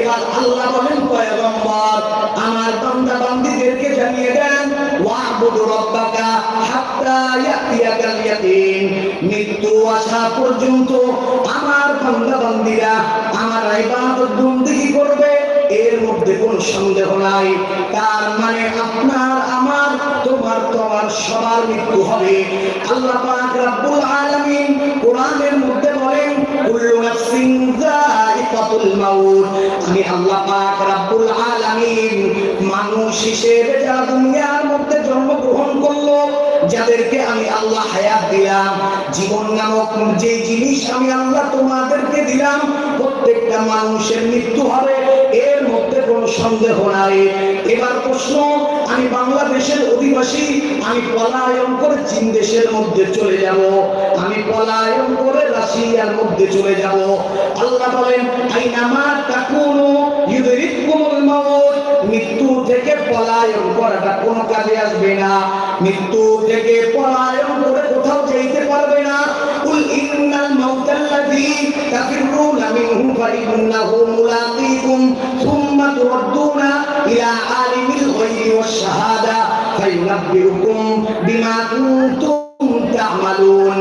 এবার আল্লাহ বলেন, পয়গম্বর, আমার বান্দা বান্দীদেরকে জানিয়ে দেন রাব্বাকা হাত্তা ইয়াতিয়াকাল মৃত্যু আসা পর্যন্ত আমার বান্দা বান্দীরা আমার ইবাদত বন্দেগী করবে, এর মধ্যে কোনো সন্দেহ নাই। তার মানে আপনার, আমার, তোমার তোমার সবার মৃত্যু হবে। আল্লাহ পাক রব্বুল আলামিন কোরআনের মধ্যে কুল্লু নাফসিন যায়িকাতুল মাউত। আমি আল্লাহ পাক রব্বুল আলামিন মানুষ হিসেবে যারা দুনিয়ার মধ্যে জন্মগ্রহণ করল, যাদেরকে আমি আল্লাহ হায়াত দিলাম, জীবন নামক যে জিনিস আমি আল্লাহ তোমাদেরকে দিলাম, প্রত্যেকটা মানুষের মৃত্যু হবে, এর মধ্যে কোনো সন্দেহ নাই। এবার প্রশ্ন, আমি বাংলাদেশের অধিবাসী, আমি পলায়ন করে চীন দেশের মধ্যে চলে যাব। আমি পলায়ন করে রাশিয়ার মধ্যে চলে যাব। আল্লাহ বলেন, আইনামা তাকুনু ইউদরিকুমুল মাউত। মৃত্যু থেকে পলায়ন করাটা কোনো কাজে আসবে না। মৃত্যু থেকে পলায়ন করে কোথাও যেতে পারবে না। কুল ইন্নাল মাউতাল্লাযী তাফিরুনা মিনহু ফাইন্নাহু মুলাকীকুম সুম্মা তুরদ্দুনা ইলা আলিমিল গায়বি ওয়াশ শাহাদা ফায়ুনাব্বিউকুম বিমা কুনতুম তা'মালুন।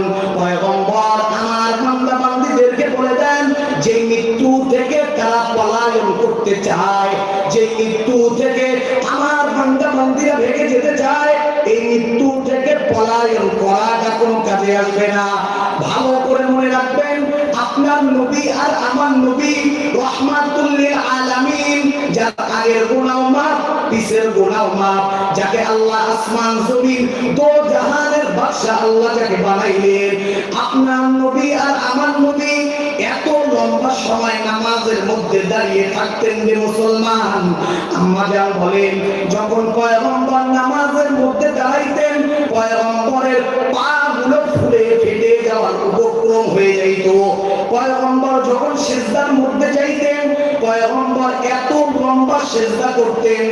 করতে চায়, যে মৃত্যু থেকে আমার বান্দা বান্দীরা ভেগে যেতে চায়, এই মৃত্যু থেকে পলায়ন করাটা কোনো কাজে আসবে না। ভালো করে মনে রাখবেন, আপনার নবী আর আমার নবী রহমাতুল্লিল আলামিন, যার আগের পিছের যাকে আল্লাহ আসমান, জমিন, দো জাহানের আল্লাহ যাকে বানাইলেন। আপনার নবী আর আমার নবী এত লম্বা সময় নামাজের মধ্যে দাঁড়িয়ে থাকতেন যে মুসলমান। আম্মা যান বলেন, যখন পয়গম্বর নামাজের মধ্যে দাঁড়াইতেন, পয়গম্বরের পা গুলো ফুলে ফেটে যাওয়ার উপক্রম হয়ে যাইত। পয়গম্বর যখন সিজদার মধ্যে যাইতেন, পয়গম্বর এত লম্বা সিজদা করতেন,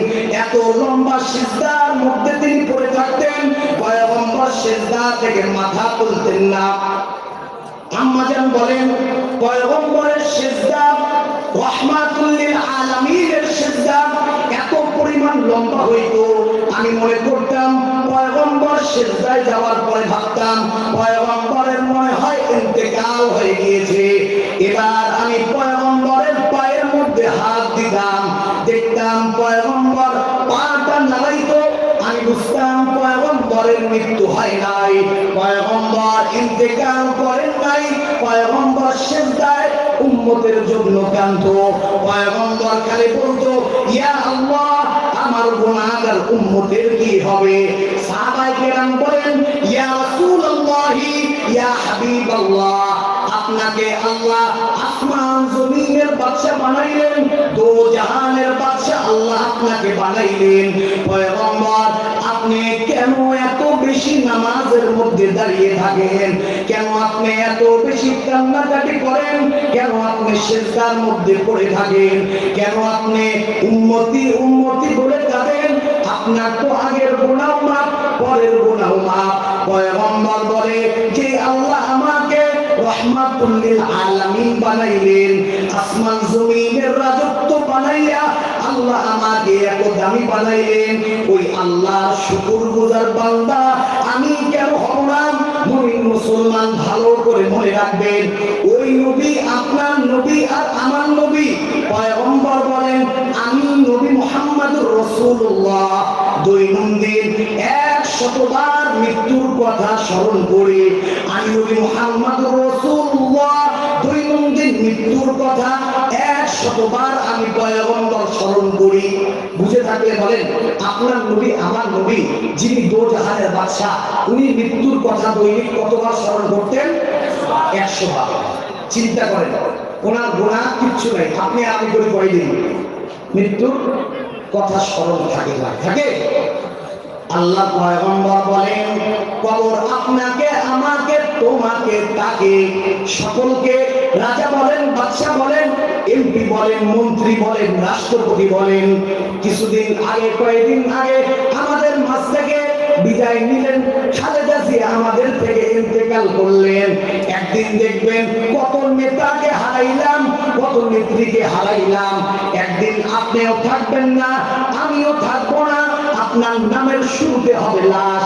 এত লম্বা সিজদার মধ্যে তিনি পড়ে থাকতেন, পয়গম্বর সিজদা থেকে মাথা তুলতেন না। আম্মাজান বলেন, পয়গম্বরের সিজদা রহমাতুল লিল আলামিনের সিজদা এত পরিমাণ লম্বা হইতো। আমি মনে করতাম, পয়গম্বর সিজদায় যাওয়ার পরে ভাবতাম, পয়গম্বরের মনে হয় ইন্তেকাল হয়ে গিয়েছে। এবার আমি পয়গম্বরের পায়ের মধ্যে হাত দিতাম, দেখতাম পয়গম্বর পয়গম্বরের মৃত্যু হয় নাই। পয়গম্বর ইন্তেকাল করেন নাই। পয়গম্বর সেজদায় উম্মতের জন্য কান্ত পয়গম্বর খালি বলতো, ইয়া আল্লাহ, আমার গুনাহগার উম্মতের কি হবে? সাহাবায়ে কেরাম বলেন, ইয়া রাসূলুল্লাহি, ইয়া হাবিবাল্লাহ, আপনাকে আল্লাহ আসমান জমিনের বাদশা বানাইলেন দো জাহানের বাদশা আল্লাহ আপনাকে বানাইলেন। পয়গম্বর আপনি কেন এত বেশি নামাজের মধ্যে দাঁড়িয়ে থাকেন? কেন আপনি এত বেশি কান্নাকাটি করেন? কেন আপনি সেজদার মধ্যে পড়ে থাকেন? কেন আপনি উন্মতি উন্মতি বলে কাঁদেন আপনার তো আগের গুনাহ মাপ পরের গুনাহ মাপ পয়গম্বর বলে, যে আল্লাহ আমাকে রহমাতুল্লিল আলামিন বানাইলেন, আসমান জমিনের রাজত্ব বানাইয়া আল্লাহ আমাকে এত দামি বানাইলেন, ওই আল্লাহর শুকুর গুজার বান্দা, আমি কেন হব না? মুমিন মুসলমান ভালো করে মনে রাখবেন, ওই নবী আপনার নবী আর আমার নবী। পয়গম্বর বলেন, আমি নবী মুহাম্মদুর রাসূলুল্লাহ। দৈনন্দিন এক শতবার মৃত্যুর কথা স্মরণ করে, আমি নবী মুহাম্মদুর রাসূলুল্লাহ। দৈনন্দিন মৃত্যুর কথা শতবার আমি পয়গম্বর স্মরণ করি। বুঝে থাকলে বলেন, আপনার নবী, আমার নবী, যিনি দো জাহানের বাদশা উনি মৃত্যুর কথা দৈনিক কতবার স্মরণ করতেন? একশো বার চিন্তা করেন, ওনার গোনা কিচ্ছু নাই। আপনি আমি করে করে দিন, মৃত্যুর কথা স্মরণ থাকে না। থাকে? আল্লাহ পয়গম্বর বলেন, কবর আপনাকে, আমাকে, তোমাকে, তাকে সকলকে রাজা বলেন বাদশা বলেন এমপি বলেন, মন্ত্রী বলেন, রাষ্ট্রপতি বলেন, কিছুদিন আগে, কয়েকদিন আগে আমাদের মাঝ থেকে বিদায় নিলেন খালেদা জিয়া আমাদের থেকে ইন্তেকাল করলেন। একদিন দেখবেন কত নেতাকে হারাইলাম, কত নেত্রীকে হারাইলাম। একদিন আপনিও থাকবেন না, আমিও থাকব না, আপনার নামের শুরুতে হবে লাশ,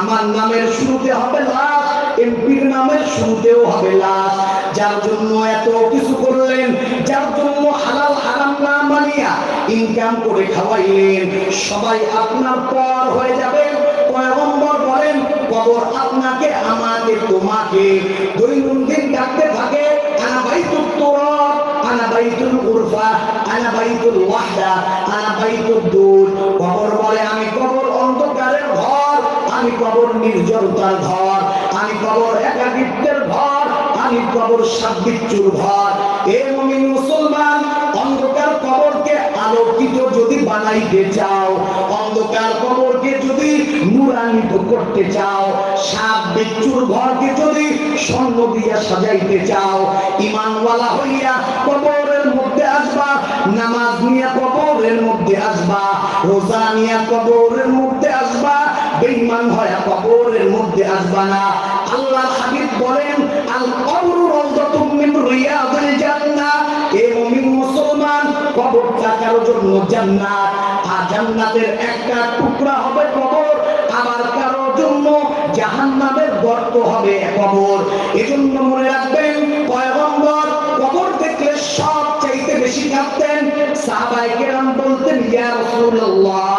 আমার নামের শুরুতে হবে লাশ। শুরুতেও হবে লাশ। যার জন্য এত কিছু করলেন, যার জন্য হালাল হারাম না মানিয়া ইনকাম করে খাওয়াইলেন। সবাই আপনার পর হয়ে যাবে। পয়গম্বর বলেন, কবর আপনাকে আমাকে তোমাকে। দৈনন্দিন ডাকতে থাকে বলে, আমি কবর আমি কবর নির্জনতার ঘর। আমি কবর একাকিত্বের ঘর আমি কবর সাবিচ্চুর ঘর। এ মুমিন মুসলমান, অন্ধকার কবরকে আলোকিত যদি বানাইতে চাও, অন্ধকার কবরকে যদি নুরান্বিত করতে চাও সাপ বিচ্ছুর ঘরকে যদি স্বর্ণ দিয়া সাজাইতে চাও ইমানওয়ালা হইয়া কবরের মধ্যে আসবা, নামাজ নিয়ে কবরের মধ্যে আসবা, রোজা নিয়ে কবরের মধ্যে আসবা বেঈমান হয়ে কবরের মধ্যে আসবা না। আল্লাহ হাবিব বলেন আল কবরু রাউদাতুম মিন রিয়াদিল জান্নাহ। এ মুমিন মুসলমান, কবরটা কারোর জন্য জান্নাত? আর জান্নাতের একটা টুকরা হবে কবর, আবার কারোর জন্য জাহান্নামের গর্ত হবে কবর। এজন্য মনে রাখবেন, পয়গম্বর, কবর দেখলে সব চাইতে বেশি কাঁদতেন। সাহাবায়ে কেরাম বলতেন, ইয়া রাসূলুল্লাহ,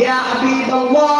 ইয়া হাবিবাল্লাহ।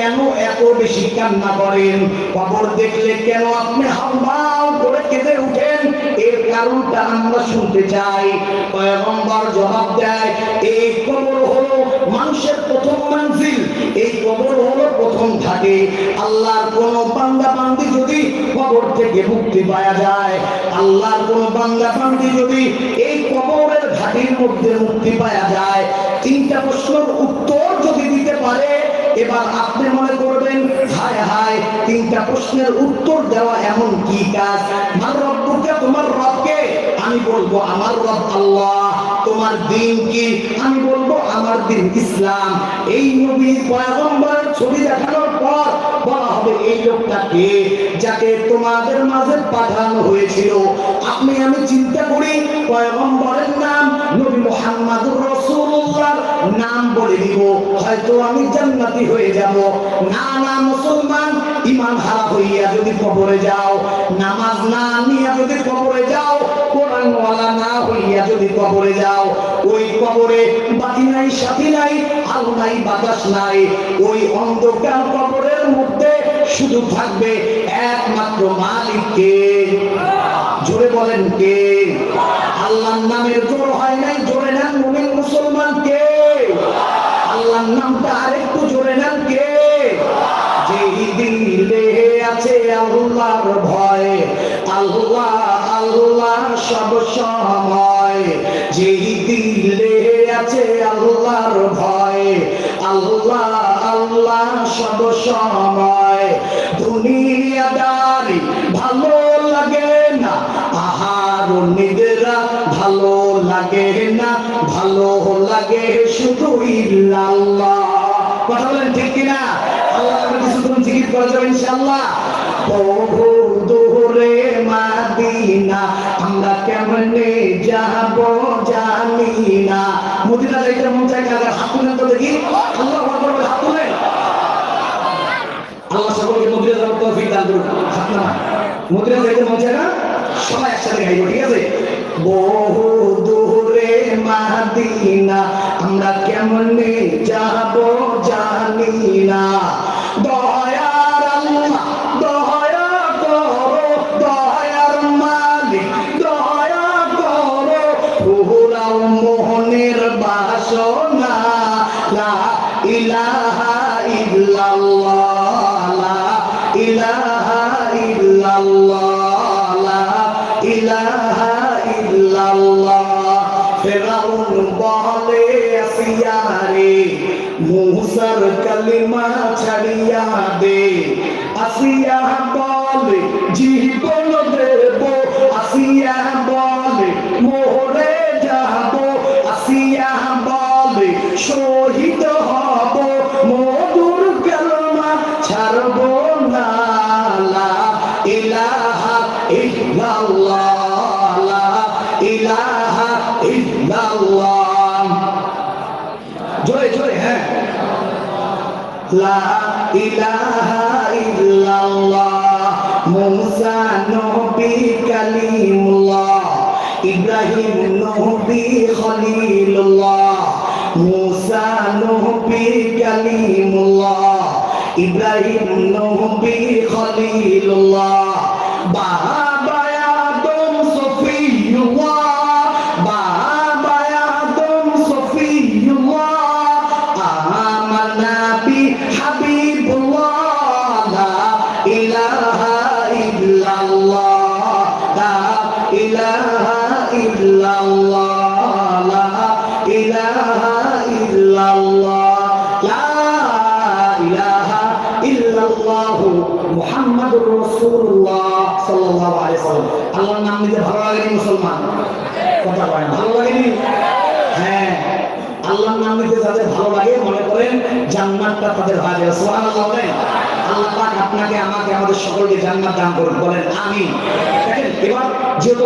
কেন এত বেশি কান্না করেন? কবর দেখলে কেন আপনি হাউমাউ করে কেঁদে উঠেন? এর কারণটা আমরা শুনতে চাই। পয়গম্বর জবাব দেয়, এই কবর হলো মানুষের প্রথম মঞ্জিল। এই কবর হলো প্রথম ঘাটে। আল্লাহর কোন বান্দা বান্দি যদি কবর থেকে মুক্তি পাওয়া যায়, আল্লাহর কোন বান্দা বান্দি যদি এই কবরের ঘাটির মধ্যে মুক্তি পাওয়া যায়, তিনটা প্রশ্নের উত্তর যদি দিতে পারে এবার আপনি মনে করবেন, হায় হায়, তিনটা প্রশ্নের উত্তর দেওয়া এমন কি কাজ? আমার রব্বুকে তোমার রবকে, আমি বলব আমার রব আল্লাহ। তোমার দিন কি আমি বলব আমার দিন ইসলাম। এই নবী পয়গম্বরের ছবি দেখানোর পর বলা হবে, এই লোকটা কে যাকে তোমাদের মাঝে পাঠানো হয়েছিল? আপনি, আমি চিন্তা করি, পয়গম্বরের নাম নবী মুহাম্মাদুর রাসূলুল্লাহর নাম বলে দিব। হয়তো আমি জান্নাতি হয়ে যাব। না না, মুসলমান ইমান হারা হইয়া যদি কবরে যাও, নামাজ না নিয়ে যদি কবরে যাও কোরআন না হইয়া যদি কবরে যাও, ওই কবরে বাতি নাই, সাথী নাই আলো নাই, বাতাস নাই, ওই অন্ধকার কবরের মধ্যে শুধু থাকবে একমাত্র মালিক কে? জোরে বলেন কে? আল্লাহর নামের জোর হয় নাই, জোরে নেন মুমিন মুসলমান কে? আল্লাহর নামটা আরেকটু জোরে নেন কে? যেই দিলে আছে আল্লাহর ভয়, আল্লাহ আল্লাহ সব সময়। যেই দিলে আছে আল্লাহর ভয়, আল্লাহ আল্লাহ সব সময়। দুনিয়াদারি ভালো লাগে না, আহার নিদেরা ভালো লাগে না, ভালো লাগে শুধু ইল্লাল্লাহ কথা বলেন ঠিক কিনা? আল্লাহ কিছুক্ষণ জিকির করা যাবে ইনশাআল্লাহ। বহু দূরে মাদিনা, আমরা কেমনে যাব জানি না। মদিনা যাইতে মন চাই কাদের হাত তুলেন তো দেখি। আল্লাহ বড় হাত তুলেন। আল্লাহ সকলকে মদিনা যাওয়ার তৌফিক দান করুন। হাত না যাইতে মন চায় না, সবাই একসাথে গাইব, ঠিক আছে? বহু আসিয়ারে মুসার কালিমা ছাড়িয়া দে। আসিয়া বল জীবন দেব। আসিয়া ইলাহা ইল্লাল্লাহ মুসা নবী কালিমুল্লাহ ইব্রাহিম নবী খলিলুল্লাহ মুসা নবী কালিমুল্লাহ ইব্রাহিম নবী খলিলুল্লাহ বাবা আল্লাহর নাম যাদের ভালো লাগে, মনে করেন জান্নাতটা তাদের যাবে সুবহানাল্লাহ বলেন। আল্লাহ পাক আপনাকে, আমাকে, আমাদের সকলকে জান্নাত দান করুন। বলেন এবার যেহেতু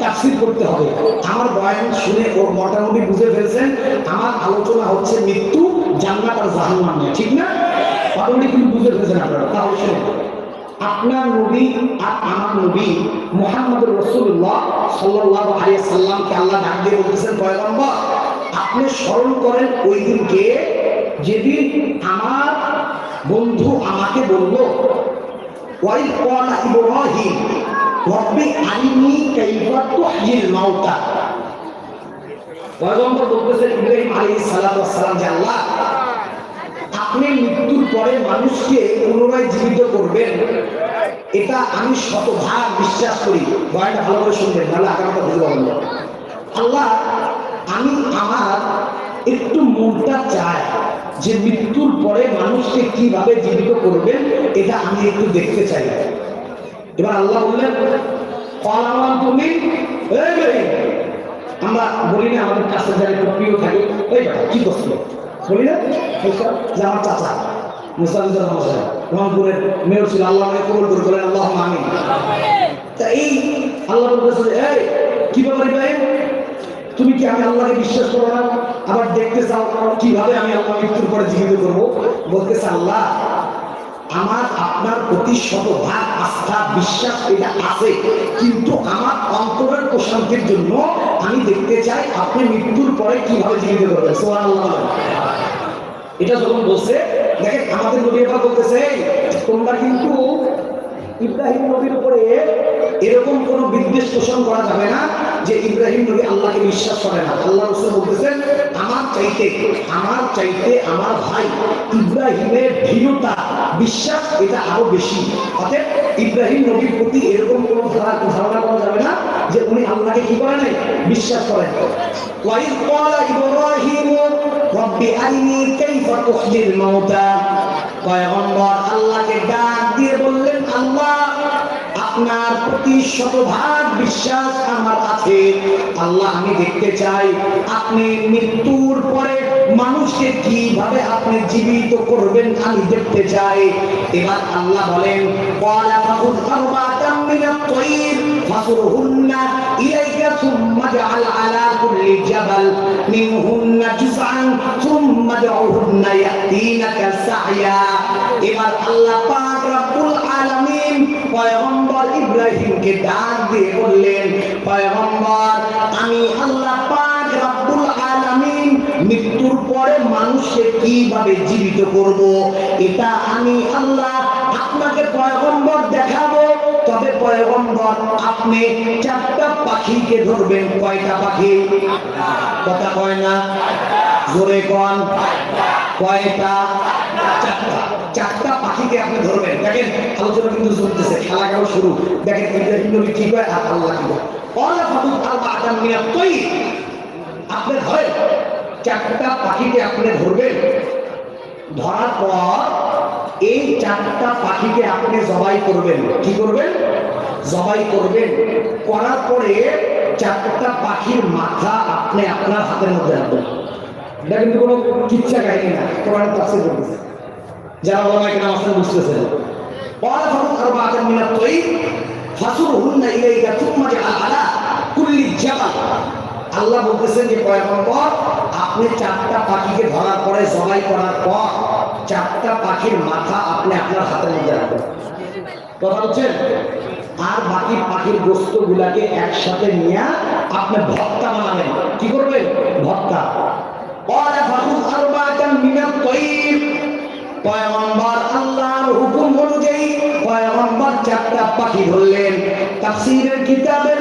তাফসির করতে হবে। আমার বয়ান শুনে মোটামুটি বুঝে ফেলছেন, আমার আলোচনা হচ্ছে মৃত্যু, জান্নাত আর জাহান্নাম নিয়ে। ঠিক না? মোটামুটি কিন্তু বুঝে ফেলছেন আপনারা। তাহলে শুনুন। আপনার নবী আর আমার নবী মোহাম্মদ রসুল্লাহ সাল্লাহ আলিয়া সাল্লামকে আল্লাহ ডাক দিয়ে বলতেছেন, পয়গম্বর আপনি স্মরণ করেন ওই দিনকে যেদিন আমার বন্ধু আমাকে বলল আল্লাহ, আপনি মৃত্যুর পরে মানুষকে পুনরায় জীবিত করবেন। এটা আমি শতভাগ বিশ্বাস করি। বয়ানটা ভালো করে শুনবেন, নাহলে আগামীটা বুঝতে পারবেন। আল্লাহ আমি আমার একটু মনটা চায় যে মৃত্যুর পরে মানুষকে কীভাবে জীবিত করবেন এটা আমি একটু দেখতে চাই। এবার আল্লাহ বললেন কলামান তুমি আমরা বলি না আমাদের কাছে যারা একটু প্রিয় থাকে এই কি করছিল বলি না আমার চাচা রহমান সাহেব, রংপুরের আল্লাহ করে আল্লাহ আমিন। তা এই আল্লাহ বলতেছে এই কি ব্যাপার ইব্রাহিম? তুমি কি আমি আল্লাহকে বিশ্বাস করো না? আবার দেখতে চাও কীভাবে আমি আল্লাহ মৃত্যুর পরে জীবিত করব? বলতেছে, আল্লাহ, আমার, আপনার প্রতি শতভাগ আস্থা, বিশ্বাস এটা আছে। কিন্তু আমার অন্তরের প্রশান্তির জন্য আমি দেখতে চাই আপনি মৃত্যুর পরে কীভাবে জীবিত করবেন। বলেন। এটা যখন বলছে, দেখেন, আমাদের নবী বলতেছে, তোমরা কিন্তু ইব্রাহিম নবীর উপরে এরকম কোন বিদ্বেষ পোষণ করা যাবে না যে ইব্রাহিম নবী আল্লাহকে বিশ্বাস করে না আল্লাহ রসুল বলতেছেন আমার চাইতে আমার চাইতে আমার ভাই ইব্রাহিমের ভীরতা বিশ্বাস এটা আরো বেশি অতএব ইব্রাহিম নবীর প্রতি এরকম কোন ধারা- ধারণা করা যাবে না যে উনি আল্লাহকে কি করে নাই বিশ্বাস করেন وإذ قال إبراهيم رب أرني كيف تحيي الموتى পয়গম্বর আল্লাহকে ডাক দিয়ে বললেন, আল্লাহ, আপনার প্রতি শতভাগ বিশ্বাস আমার আছে। আল্লাহ, আমি দেখতে চাই আপনি মৃত্যুর পরে মানুষকে কীভাবে আপনি জীবিত করবেন আমি দেখতে চাই। এবার আল্লাহ বলেন কলা ফাকুর ফারবা তামিনা তৈর ফাকুরহুন্না ইলা ثم اجعل على كل جبل منهن جزعا ثم ادعهن يأتينك سعيا এবার আল্লাহ পাক রব্বুল আলামিন পয়গম্বর ইব্রাহিমকে ডাক দিয়ে বললেন পয়গম্বর আমি আল্লাহ পাক রব্বুল আলামিন মৃত্যুর পরে মানুষকে কিভাবে জীবিত করব এটা আমি আল্লাহ আপনাকে পয়গম্বর দেখাবো তবে আপনি চারটা পাখিকে ধরবেন। কয়টা পাখি? কথা কয় না? কন। কয়টা? চারটা। চারটা পাখিকে আপনি ধরবেন। দেখেন, আলোচনা কিন্তু চলতেছে, খেলা গেল শুরু? দেখেন নবী কি কয় আর আল্লাহ তৈ আপনি ধরেন, চারটা পাখিকে আপনি ধরবেন। ধরার পর এই চারটা পাখিকে আপনি জবাই করবেন। কি করবেন? জবাই করবেন। করার পরে চারটা পাখির মাথা আপনি আপনার হাতের মধ্যে রাখবেন। এটা কিন্তু কোনো কিচ্ছা গাইনি না, কোরআন তাফসির করতেছে যারা ওলামা কেরাম আসলে বুঝতেছে ওয়ালা ফারুক আরবাআতান মিনাত তাইব ফাসুরহুন্না ইলাইকা থুম্মা জাআল আলা কুল্লি জাবাল। আল্লাহ বলতেছেন যে কয়েক পর আপনি চারটা পাখিকে ধরার পরে জবাই করার পর চারটা পাখির মাথা আপনি আপনার হাতের মধ্যে রাখবেন। কথা হচ্ছে আর বাকি পাখির বস্তু গুলাকে একসাথে নিয়ে আপনি ভক্তা বানাবেন। কি করবেন ভক্তা অনুযায়ী চারটা পাখি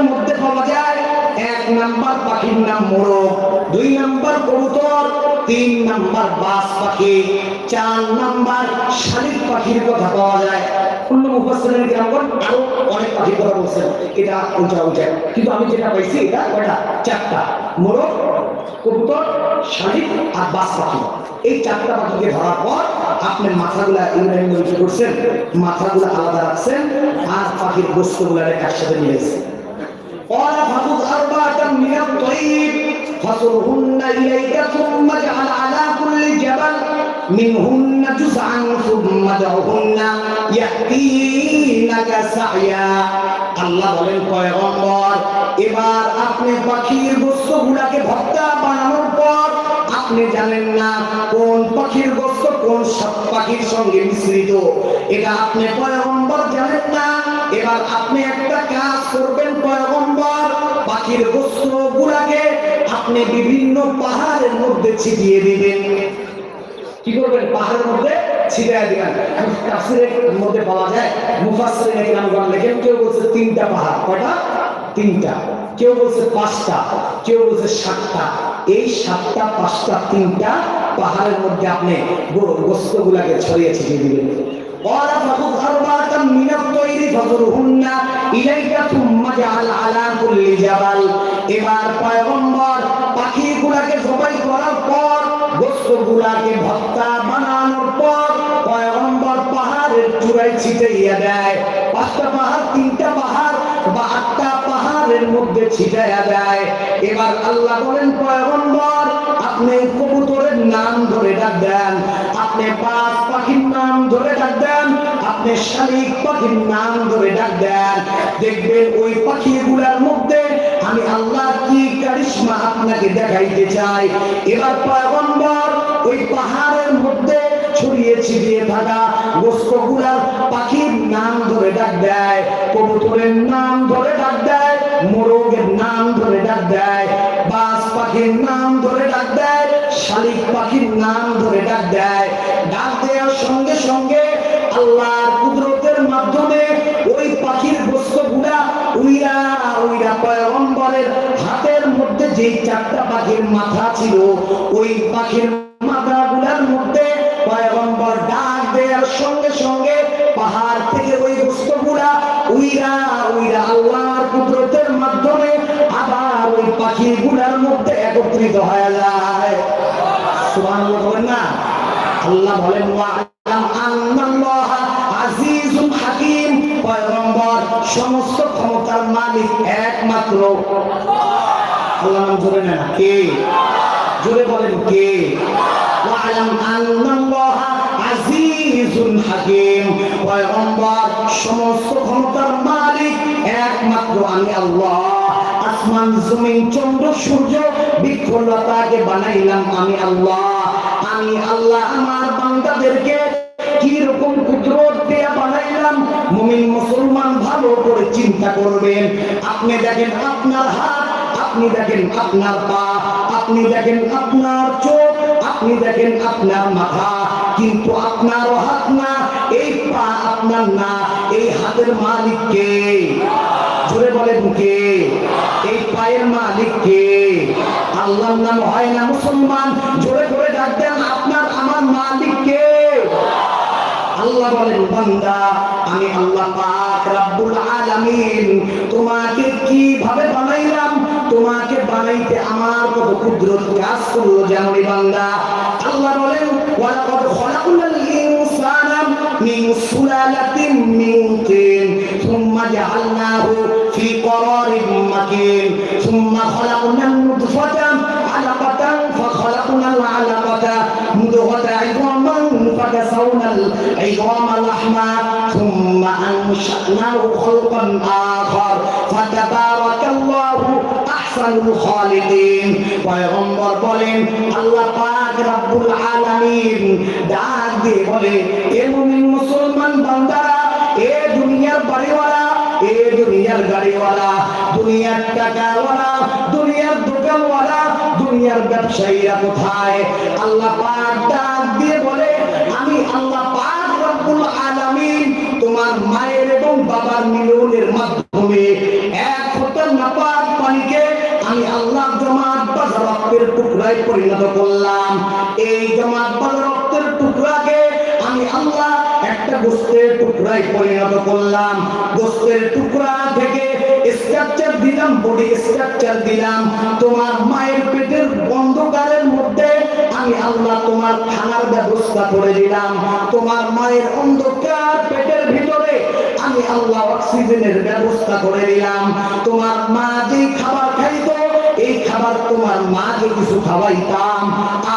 মধ্যে পাওয়া যায়, এক পাখির নাম মোরগ। তিন নাম্বার বাস পাখি, চার নাম্বার শালিক পাখির কথা পাওয়া যায়। অন্য আরও অনেক পাখির কথা বলছেন। এটা উঁচা উঁচা কিন্তু আমি যেটা পাইছি, এটা কয়টা? চারটা। মোরগ, কবুতর, শালিক আর বাস পাখি। এই চারটা পাখিকে ধরার পর আপনি মাথাগুলা করছেন, মাথাগুলা আলাদা রাখছেন, আর পাখির গোস্তগুলা একসাথে মিলেছে ওয়া ফাকুদ আরবাতাম মিনাত فصرهن إليك ثم اجعل على كل جبل منهن جزعا ثم ادعهن يأتينك سعيا আল্লাহ বলেন পয়গম্বর এবার আপনি পাখির গোস্তগুলাকে ভর্তা বানানোর পর আপনি জানেন না কোন পাখির গোস্ত কোন সব পাখির সঙ্গে মিশ্রিত এটা আপনি পয়গম্বর জানেন না এবার আপনি একটা কাজ করবেন পয়গম্বর পাখির গোস্ত গুলাকে আপনি বিভিন্ন পাহাড়ের মধ্যে ছিটিয়ে দিবেন কি করবেন পাহাড়ের মধ্যে ছিটিয়ে দিবেন এখন তাফসীরের মধ্যে পাওয়া যায় মুফাসসিরিন নাকি নামগণ লেখেন কেউ বলছে তিনটা পাহাড় কয়টা তিনটা কেউ বলছে পাঁচটা কেউ বলছে সাতটা এই সাতটা পাঁচটা তিনটা পাহাড়ের মধ্যে আপনি গোস্ত গুলাকে ছড়িয়ে ছিটিয়ে দিবেন قال فخذ أربعة من الطير فضرهن إليك ثم اجعل على كل جبل এবার পয়গম্বর গোস্তগুলাকে ভর্তা বানানোর পর পাহাড়ের চূড়ায় দেয়। পাঁচটা পাহাড়, তিনটা পাহাড় বা আটটা পাহাড়ের মধ্যে ছিটাইয়া দেয়। এবার আল্লাহ বলেন আপনি কবুতরের নাম ধরে ডাক দেন। আপনি পাঁচ পাখির নাম ধরে ডাক দেন। আপনি শালিক পাখির নাম ধরে ডাক দেন। দেখবেন ওই পাখিগুলার মধ্যে আমি আল্লাহ কি কারিশমা আপনাকে দেখাইতে চাই? এবার পয়গম্বর ওই পাহাড়ের মধ্যে ছড়িয়ে ছিটিয়ে থাকা গোস্তগুলার পাখির নাম ধরে ডাক দেয়, কবুতরের নাম ধরে ডাক দেয়, মোরগের নাম ধরে ডাক দেয় বাস পাখির নাম ধরে ডাক দেয়, শালিক পাখির নাম ধরে ডাক দেয়। ডাক দেওয়ার সঙ্গে সঙ্গে আল্লাহর কুদরতের মাধ্যমে ওই পাখির গোস্তগুলা উইরা উইরা পয়গম্বরের হাতের মধ্যে যেই চারটা পাখির মাথা ছিল, ওই পাখির মাথাগুলার মধ্যে পয়গম্বর ডাক দেওয়ার সঙ্গে সঙ্গে পাহাড় থেকে ওই গোস্তগুলা উইরা উইরা আল্লাহর কুদরতের মাধ্যমে আবার ওই পাখিগুলার মধ্যে একত্রিত হয়ে যায়। না? আল্লাহ বলেন সমস্ত ক্ষমতার মালিক একমাত্র। আল্লাহ নাম জোরে নেন কে? জোরে বলেন, কে? কি রকম বানাইলাম মুসলমান ভালো করে চিন্তা করবেন। আপনি দেখেন আপনার হাত, আপনি দেখেন আপনার পা, আপনি দেখেন আপনার চোখ আপনি দেখেন আপনার মাথা, কিন্তু আপনার হাত না, এই পা আপনার না, এই হাতের মালিক কে? জোরে বলেন কে? এই পায়ের মালিক কে? আল্লাহর নাম হয় না মুসলমান? জোরে করে ডাক দেন, আপনার, আমার মালিক কে? আল্লাহ বলেন, বান্দা, আমি আল্লাহ পাক রব্বুল আলামিন তোমাকে কীভাবে বানাইলাম? তোমাকে বানাইতে আমার কত কুদরত কাজ করলো জানি বান্দা আল্লাহ বলেন ওয়ালাকাদ খলাকনাল ইনসানা মিন সুলালাতিন মিন তিন সুম্মা জাআলনাহু ফি قرارٍ مكين ثم خلقنا النطفة علقة فخلقنا العلقة مضغة عظاما فكسونا العظام لحما ثم أنشأناه خلقا آخر فتبارك الله আল্লাহ পাক ডাক দিয়ে বলে, এ আল্লাহ পাক ডাক দিয়ে বলে তোমার মায়ের এবং বাবার মিলনের মাধ্যমে এক ফোঁটা নাপাক পানিকে টুকরায় পরিণত করলাম। এই বাঁধা রক্তের টুকরাকে আমি আল্লাহ একটা গোস্তের টুকরায় পরিণত করলাম। গোস্তের টুকরা থেকে স্ট্রাকচার দিলাম, বডি স্ট্রাকচার দিলাম। তোমার মায়ের পেটের অন্ধকারের মধ্যে আমি আল্লাহ তোমার খানার ব্যবস্থা করে দিলাম। তোমার মায়ের অন্ধকার পেটের ভিতরে আমি আল্লাহ অক্সিজেনের ব্যবস্থা করে দিলাম। তোমার মা যেই খাবার খাইতো এই খাবার তোমার মাকে কিছু খাওয়াইতাম,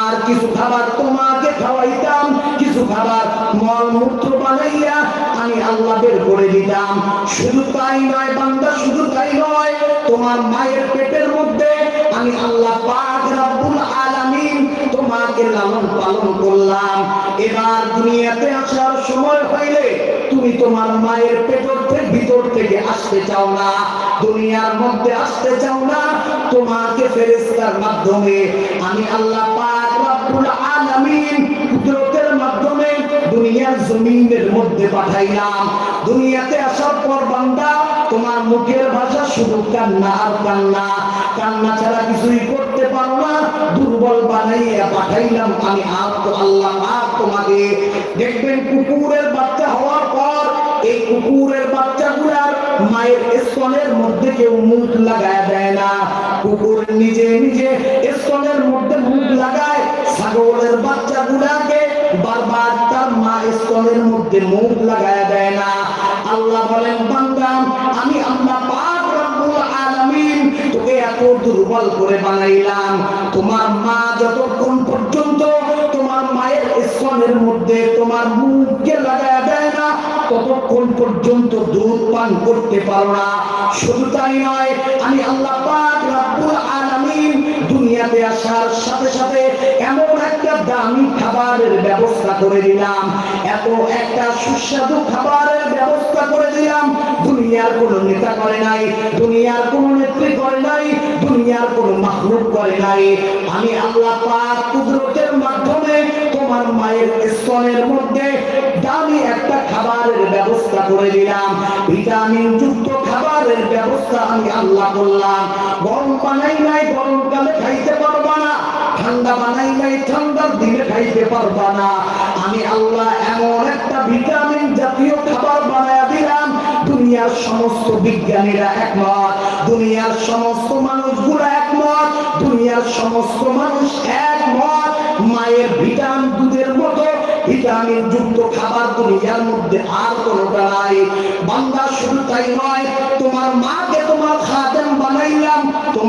আর কিছু খাবার তোমাকে খাওয়াইতাম, কিছু খাবার মল মূত্র বানাইয়া আমি আল্লাহ বের করে দিতাম। শুধু তাই নয় বান্দা, শুধু তাই নয়, তোমার মায়ের পেটের মধ্যে আমি আল্লাহ পাক রব্বুল আলামিন তোমাকে লালন পালন করলাম। এবার দুনিয়াতে আসার সময় হইলে তুমি তোমার মায়ের পেটর ভিতর থেকে আসতে চাও না। দুনিয়ার মধ্যে আসতে চাও না, তোমাকে ফেরেশতার মাধ্যমে আমি আল্লাহ পাক রব্বুল আলামিন কুদরতের মাধ্যমে দুনিয়ার জমিনের মধ্যে পাঠাইলাম। দুনিয়াতে আসার পর বান্দা, তোমার মুখের ভাষা শুধু কান্না আর কান্না। কান্না ছাড়া কিছুই করতে পারো না, দুর্বল বানাইয়া পাঠাইলাম আমি আর তো আল্লাহ আর তোমাকে। দেখবেন কুকুরের বাচ্চা হওয়ার এই কুকুরের বাচ্চাগুলার মায়ের স্তনের মধ্যে কেউ মুখ লাগায় দেয় না। কুকুর নিজে নিজে স্তনের মধ্যে মুখ লাগায়। ছাগলের বাচ্চাগুলাকে বারবার তার মা স্তনের মধ্যে মুখ লাগায় দেয় না। আল্লাহ বলেন, বান্দা, আমি আল্লাহ পাক রব্বুল আলামিন তোকে এত দুর্বল করে বানাইলাম। তোমার মা যতক্ষণ পর্যন্ত মায়ের মধ্যে তোমার মুখকে লাগায় দেয় না, ততক্ষণ পর্যন্ত দুধ পান করতে পারো না। শুধু তাই নয়, আমি আল্লাহ দুনিয়াতে আসার সাথে সাথে এমন একটা দামি খাবারের ব্যবস্থা করে দিলাম। এত একটা সুস্বাদু খাবারের ব্যবস্থা করে দিলাম। দুনিয়ার কোনো নেতা করে নাই, দুনিয়ার কোনো নেত্রী করে নাই, দুনিয়ার কোনো মাহলুক করে নাই। আমি আল্লাহ পাক কুদরতের মাধ্যমে তোমার মায়ের স্তনের মধ্যে দামি একটা খাবারের ব্যবস্থা করে দিলাম। ভিটামিন যুক্ত খাবারের ব্যবস্থা আমি আল্লাহ করলাম। গরম বানাই নাই গরমকালে খাইতে পারবা না। ঠান্ডা বানাই নাই, ঠান্ডার দিনে খাইতে পারবা না। আমি আল্লাহ এমন একটা ভিটামিন জাতীয় খাবার বানায়া দিলাম, দুনিয়ার সমস্ত বিজ্ঞানীরা একমত, দুনিয়ার সমস্ত মানুষগুলো একমত, দুনিয়ার সমস্ত মানুষ একমত, মায়ের ভিটামিন ভিটামিন যুক্ত খাবার দুনিয়ার মধ্যে আর কোনোটা নাই। বান্দা শুধু তাই নয়, তোমার মাকে তোমার খাদেম বানাইলাম, তোমার